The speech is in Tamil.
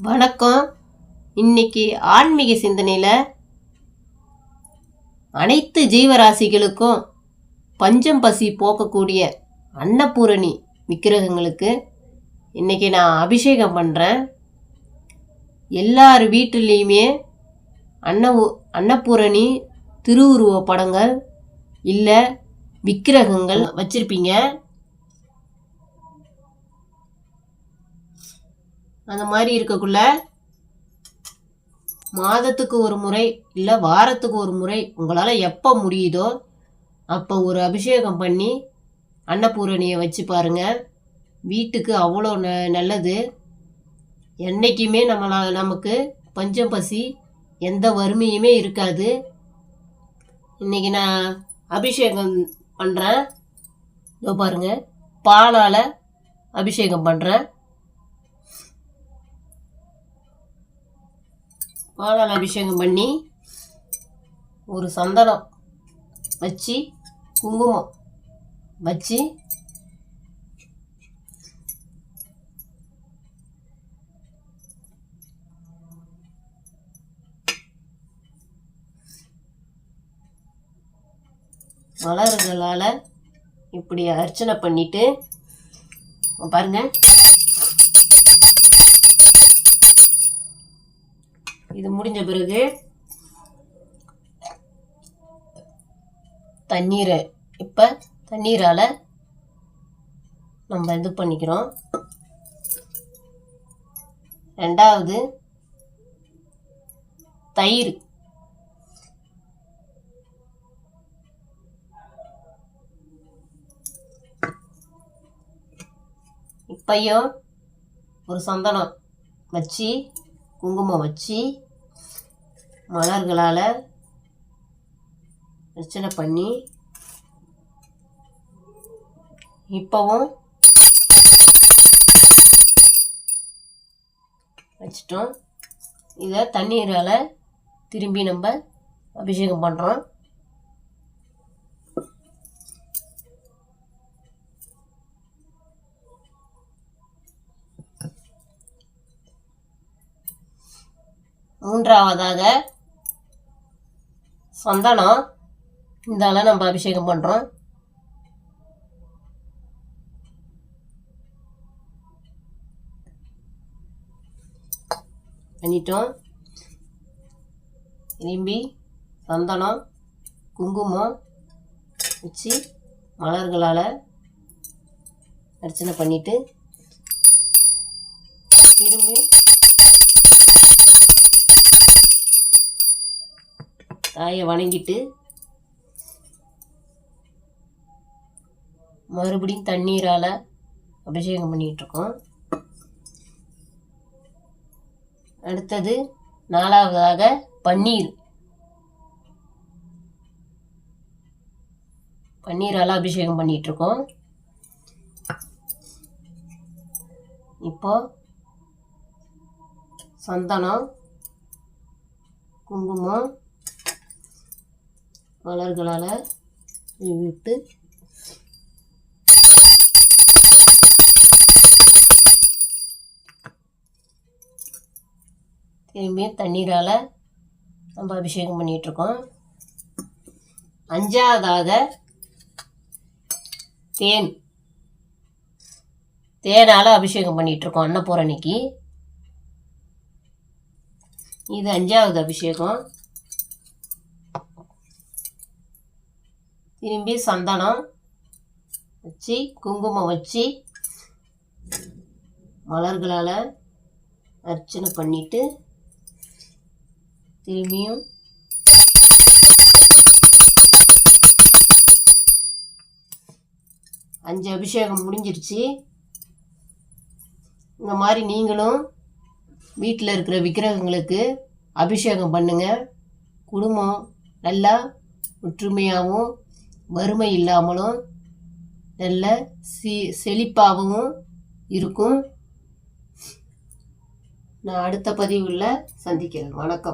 வணக்கம். இன்னைக்கு ஆன்மீக சிந்தனையில் அனைத்து ஜீவராசிகளுக்கும் பஞ்சம் பசி போக்கக்கூடிய அன்னபூரணி விக்கிரகங்களுக்கு இன்னைக்கு நான் அபிஷேகம் பண்ணுறேன் எல்லார் வீட்டுலேயுமே அன்ன அன்னபூரணி திருவுருவ படங்கள் இல்லை விக்கிரகங்கள் வச்சுருப்பீங்க. அந்த மாதிரி இருக்கக்குள்ள மாதத்துக்கு ஒரு முறை இல்லை வாரத்துக்கு ஒரு முறை உங்களால் எப்போ முடியுதோ அப்போ ஒரு அபிஷேகம் பண்ணி அன்னபூரணியை வச்சு பாருங்க. வீட்டுக்கு அவ்வளோ ந நல்லது. என்றைக்குமே நம்மளா நமக்கு பஞ்சம் பசி எந்த வறுமையுமே இருக்காது. இன்னைக்கு நான் அபிஷேகம் பண்ணுறேன் இதோ பாருங்கள் பாலால் அபிஷேகம் பண்ணுறேன் பாலால் அபிஷேகம் பண்ணி ஒரு சந்தனம் வச்சு குங்குமம் வச்சு மலர்களால் இப்படி அர்ச்சனை பண்ணிவிட்டு பாருங்கள் இது முடிஞ்ச பிறகு தண்ணீரை இப்போ தண்ணீரால் நம்ம இது பண்ணிக்கிறோம். ரெண்டாவது தயிர். இப்பையும் ஒரு சந்தனம் வச்சு குங்குமம் வச்சு மலர்களால் பிரச்சனை பண்ணி இப்போவும் வச்சிட்டோம். இதை தண்ணீரால் திரும்பி நம்ம அபிஷேகம் பண்ணுறோம் மூன்றாவதாக சந்தனம் இதால நம்ம அபிஷேகம் பண்ணுறோம் பண்ணிட்டோம். திரும்பி சந்தனம் குங்குமம் வச்சு மலர்களால் அர்ச்சனை பண்ணிவிட்டு திரும்பி தாயை வணங்கிட்டு மறுபடியும் தண்ணீரால் அபிஷேகம் பண்ணிகிட்ருக்கோம் அடுத்தது நாலாவதாக பன்னீர். பன்னீரால் அபிஷேகம் பண்ணிகிட்ருக்கோம் இப்போ சந்தனம் குங்குமம் மலர்களால் விட்டு திரும்பி தண்ணீரால் நம்ம அபிஷேகம் பண்ணிகிட்ருக்கோம் அஞ்சாவதாக தேன். தேனால் அபிஷேகம் பண்ணிகிட்ருக்கோம் அன்னப்பூரணிக்கு இது அஞ்சாவது அபிஷேகம். திரும்பி சந்தனம் வச்சு குங்குமம் வச்சு மலர்களால் அர்ச்சனை பண்ணிவிட்டு திரும்பியும் அஞ்சு அபிஷேகம் முடிஞ்சிருச்சு. இந்த மாதிரி நீங்களும் வீட்டில் இருக்கிற விக்கிரகங்களுக்கு அபிஷேகம் பண்ணுங்கள் குடும்பம் நல்லா ஒற்றுமையாகவும் வறுமை இல்லாமலும் நல்ல சி செழிப்பாகவும் இருக்கும். நான் அடுத்த பதிவில் சந்திக்கிறேன். வணக்கம்.